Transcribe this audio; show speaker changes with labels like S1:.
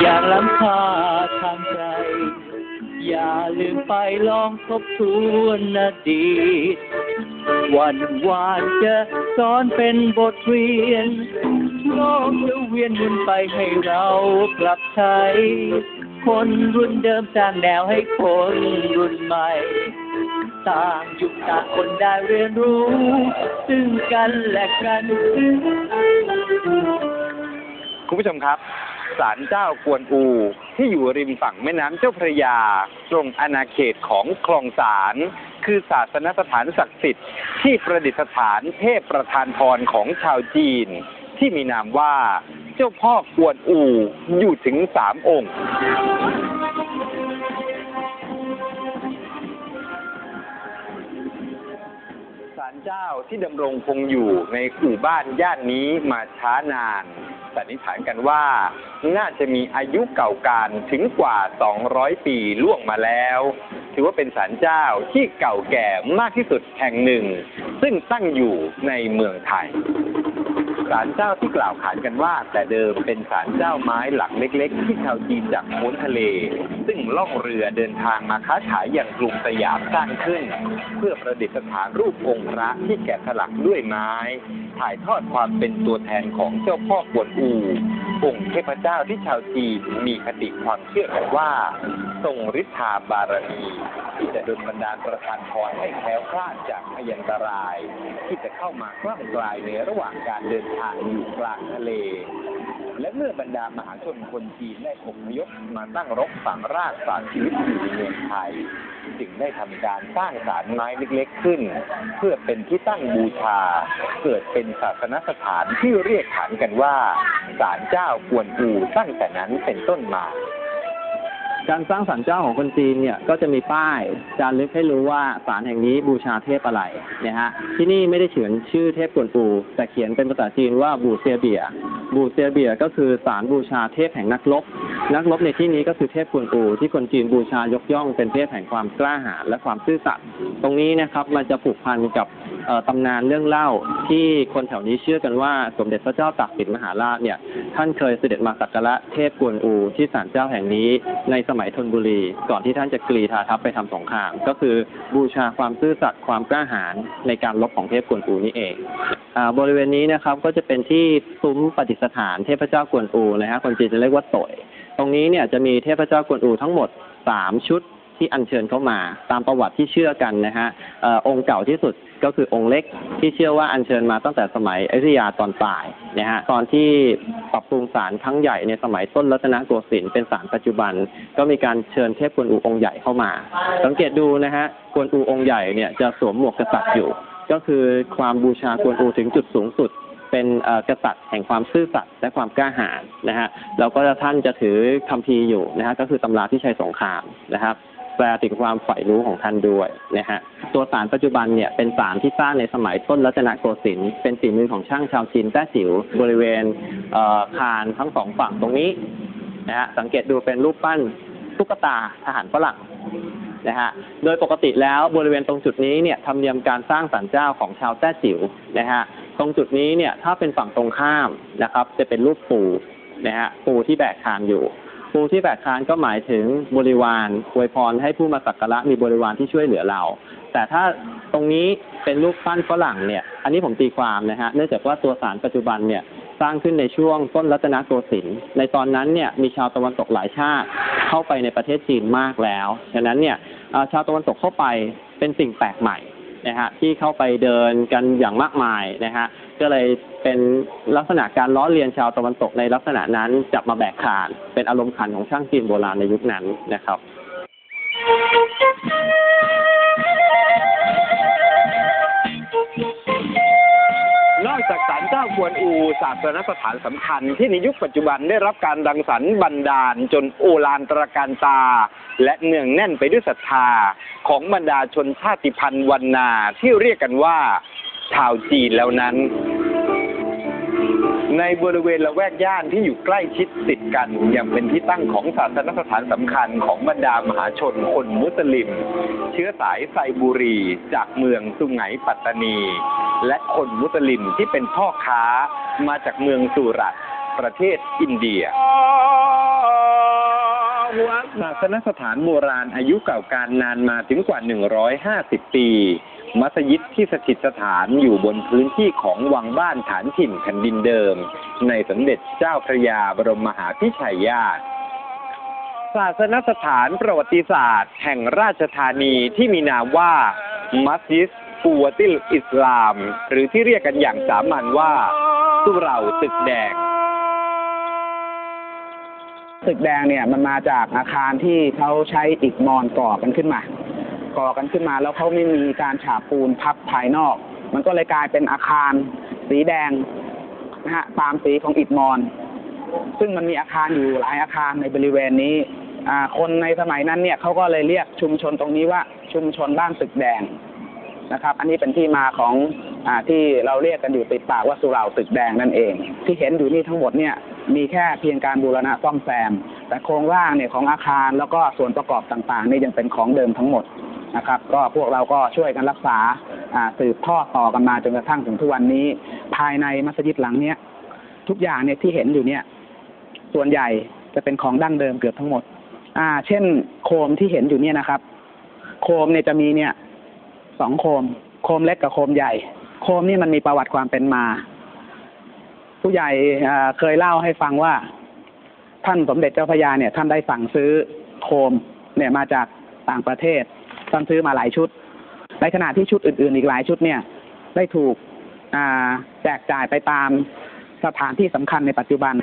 S1: อย่าล้ำค่าทางใจ อย่าลืมไปลองทบทวนอดีต วันวานจะสอนเป็นบทเรียนโลกจะเวียนวนไปให้เราปรับใช้ คนรุ่นเดิมสร้างแนวให้คนรุ่นใหม่ต่างยุคต่างคนได้เรียนรู้ ซึ่งกันและกัน
S2: คุณผู้ชมครับ ศาลเจ้ากวนอู ที่อยู่ริมฝั่งแม่น้ำเจ้าพระยา ตรงอาณาเขตของคลองสาร คือศาสนสถานศักดิ์สิทธิ์ที่ประดิษฐานเทพประธานพรของชาวจีน ที่มีนามว่าเจ้าพ่อกวนอูอยู่ถึงสามองค์ศาลเจ้าที่ดำรงคงอยู่ในหมู่บ้านย่านนี้มาช้านาน สันนิษฐานกันว่า น่าจะมีอายุเก่าการถึงกว่า 200 ปีล่วงมาแล้ว ถือว่าเป็นศาลเจ้าที่เก่าแก่มากที่สุดแห่งหนึ่ง ซึ่งตั้งอยู่ในเมืองไทย ศาลเจ้าที่กล่าวขานกันว่า แต่เดิมเป็นศาลเจ้าไม้หลักเล็ก ๆ ที่ชาวจีนจากพ้นทะเล ซึ่งล่องเรือเดินทางมาค้าขายอย่างกรุงสยามสร้างขึ้น เพื่อประดิษฐานรูปองค์พระที่แกะสลักด้วยไม้ ถ่ายทอดความเป็นตัวแทนของเจ้าพ่อกวนอูองค์เทพเจ้าที่ชาวจีนมีคติความเชื่อกันว่าทรงฤทธาบารมี ที่จะดลบันดาลประทานพรให้แคล้วคลาดจากพยันตราย ที่จะเข้ามากล้ำกลายในระหว่างการเดินทางอยู่กลางทะเล และเมื่อบรรดามหาชนคนจีนได้อพยพมาตั้งรกฝังรากสานชีวิตอยู่ในเมืองไทยจึงได้ทำการสร้างศาลไม้เล็กๆขึ้น เพื่อเป็นที่ตั้งบูชา เกิดเป็นศาสนสถานที่เรียกขานกันว่าศาลเจ้ากวนอูตั้งแต่นั้นเป็นต้นมา
S3: การสร้างศาลเจ้าของคนจีนเนี่ยก็จะมีป้ายจารึกให้รู้ว่าศาลแห่งนี้บูชาเทพอะไรนะฮะที่นี่ไม่ได้เขียนชื่อเทพกวนอูแต่เขียนเป็นภาษาจีนว่าบูเซียเบีย บูเซียเบียก็คือศาลบูชาเทพแห่งนักรบนักรบในที่นี้ก็คือเทพกวนอูที่คนจีนบูชายกย่องเป็นเทพแห่งความกล้าหาญและความซื่อสัตย์ตรงนี้นะครับมันจะผูกพันกับ ตำนานเรื่องเล่าที่คนแถวนี้เชื่อกันว่าสมเด็จพระเจ้าตากสินมหาราชเนี่ย ท่านเคยเสด็จมาสักการะเทพกวนอูที่ศาลเจ้าแห่งนี้ในสมัยธนบุรี ก่อนที่ท่านจะกรีธาทัพไปทำสงคราม ก็คือบูชาความซื่อสัตย์ความกล้าหาญในการรบของเทพกวนอูนี่เองอบริเวณนี้นะครับก็จะเป็นที่ซุ้มปฏิสถานเทพเจ้ากวนอูนะฮะคนจีนจะเรียกว่าโตยตรงนี้เนี่ยจะมีเทพเจ้ากวนอูทั้งหมดสามชุด ที่อัญเชิญเข้ามา ตามประวัติที่เชื่อกันนะฮะออองค์เก่าที่สุดก็คือองค์เล็กที่เชื่อว่าอัญเชิญมาตั้งแต่สมัยอยุธยาตอนปลายนะฮะตอนที่ปรับปรุงศาลครั้งใหญ่ในสมัยต้นรัตนโกสินทร์เป็นศาลปัจจุบัน ก็มีการเชิญเทพกวนอูองค์ใหญ่เข้ามา สังเกตดูนะฮะกวนอูองค์ใหญ่เนี่ยจะสวมหมวกกษัตริย์อยู่ ก็คือความบูชากวนอูถึงจุดสูงสุดเป็นกษัตริย์แห่งความซื่อสัตย์และความกล้าหาญนะฮะแล้วก็ท่านจะถือคัมภีร์อยู่นะฮะก็คือตำราที่ชัยสงครามนะครับ แปลถึงความใฝ่รู้ของท่านด้วยนะฮะตัวศาลปัจจุบันเนี่ยเป็นศาลที่สร้างในสมัยต้นรัตนโกสินทร์เป็นฝีมือของช่างชาวจีนแต้จิ๋วบริเวณเคานทั้งสองฝั่งตรงนี้นะฮะสังเกตดูเป็นรูปปั้นตุ๊กตาทหารฝรั่งนะฮะโดยปกติแล้วบริเวณตรงจุดนี้เนี่ยธรรมเนียมการสร้างศาลเจ้าของชาวแต้จิ๋วนะฮะตรงจุดนี้เนี่ยถ้าเป็นฝั่งตรงข้ามนะครับ จะเป็นรูปปูนะฮะปูที่แบกคานอยู่ ปูที่แบกคานก็หมายถึงบริวารอวยพรให้ผู้มาสักการะมีบริวารที่ช่วยเหลือเรา แต่ถ้าตรงนี้เป็นรูปปั้นฝรั่งเนี่ย อันนี้ผมตีความนะฮะ เนื่องจากว่าตัวสารปัจจุบันเนี่ยสร้างขึ้นในช่วงต้นรัตนโกสินทร์ ในตอนนั้นเนี่ยมีชาวตะวันตกหลายชาติเข้าไปในประเทศจีนมากแล้ว ฉะนั้นเนี่ยชาวตะวันตกเข้าไปเป็นสิ่งแปลกใหม่ นะฮะที่เข้าไปเดินกันอย่างมากมายนะฮะก็เลยเป็นลักษณะการล้อเลียนชาวตะวันตกในลักษณะนั้นจับมาแบกขานเป็นอารมณ์ขันของช่างจีนโบราณในยุคนั้นนะครับ
S2: กศากวนอูศาสนสถานสำคัญ ที่ในยุคปัจจุบันได้รับการดังสรรบันดาล จนโอฬารตระการตา และเนืองแน่นไปด้วยศรัทธาของบรรดาชนชาติพันธุ์วันนาที่เรียกกันว่า ชาวจีนแล้วนั้น ในบริเวณละแวกย่านที่อยู่ใกล้ชิดติดกันยังเป็นที่ตั้งของศาสนสถานสำคัญของบรรดามหาชนคนมุสลิม เชื้อสายไซบุรี จากเมืองสุไหงปัตตานี และคนมุสลิมที่เป็นพ่อค้ามาจากเมืองสุรัตประเทศอินเดีย ศาสนสถานโบราณอายุเก่าการนานมาถึงกว่า 150 ปี มัสยิดที่สถิตสถานอยู่บนพื้นที่ของวังบ้านฐานถิ่นแผ่นดินเดิม ในสมเด็จเจ้าพระยาบรมมหาพิชัยญาติศาสนสถานประวัติศาสตร์ แห่งราชธานีที่มีนามว่า มัสยิดปูวติลอิสลาม หรือที่เรียกกันอย่างสามัญว่าสุเหราตึกแดง
S4: ตึกแดงเนี่ยมันมาจากอาคารที่เขาใช้อิฐมอนก่อกันขึ้นมา ก่อกันขึ้นมาแล้วเขาไม่มีการฉาบปูนพับภายนอก มันก็เลยกลายเป็นอาคารสีแดงนะฮะตามสีของอิฐมอน ซึ่งมันมีอาคารอยู่หลายอาคารในบริเวณนี้อ่าคนในสมัยนั้นเนี่ยเขาก็เลยเรียกชุมชนตรงนี้ว่าชุมชนบ้านตึกแดงนะครับ อันนี้เป็นที่มาของอาที่เราเรียกกันอยู่ติดปากว่าสุเหร่าตึกแดงนั่นเอง ที่เห็นอยู่นี่ทั้งหมดเนี่ย มีแค่เพียงการบูรณะซ่อมแซม แต่โครงร่างเนี่ยของอาคารแล้วก็ส่วนประกอบต่างๆนี่ยังเป็นของเดิมทั้งหมดนะครับ ก็พวกเราก็ช่วยกันรักษาสืบทอดต่อกันมาจนกระทั่งถึงทุกวันนี้ ภายในมัสยิดหลังเนี้ยทุกอย่างเนี่ยที่เห็นอยู่เนี่ย ส่วนใหญ่จะเป็นของดั้งเดิมเกือบทั้งหมด อ่า เช่น โคมที่เห็นอยู่เนี่ยนะครับ โคมเนี่ยจะมีเนี่ยสองโคม โคมเล็กกับโคมใหญ่ โคมนี่มันมีประวัติความเป็นมา ผู้ใหญ่เคยเล่าให้ฟังว่า ท่านสมเด็จเจ้าพระยาเนี่ย ท่านได้สั่งซื้อโคมเนี่ยมาจากต่างประเทศ ท่านซื้อมาหลายชุด ในขณะที่ชุดอื่น ๆ อีกหลายชุดเนี่ย ได้ถูกแจกจ่ายไปตามสถานที่สำคัญในปัจจุบัน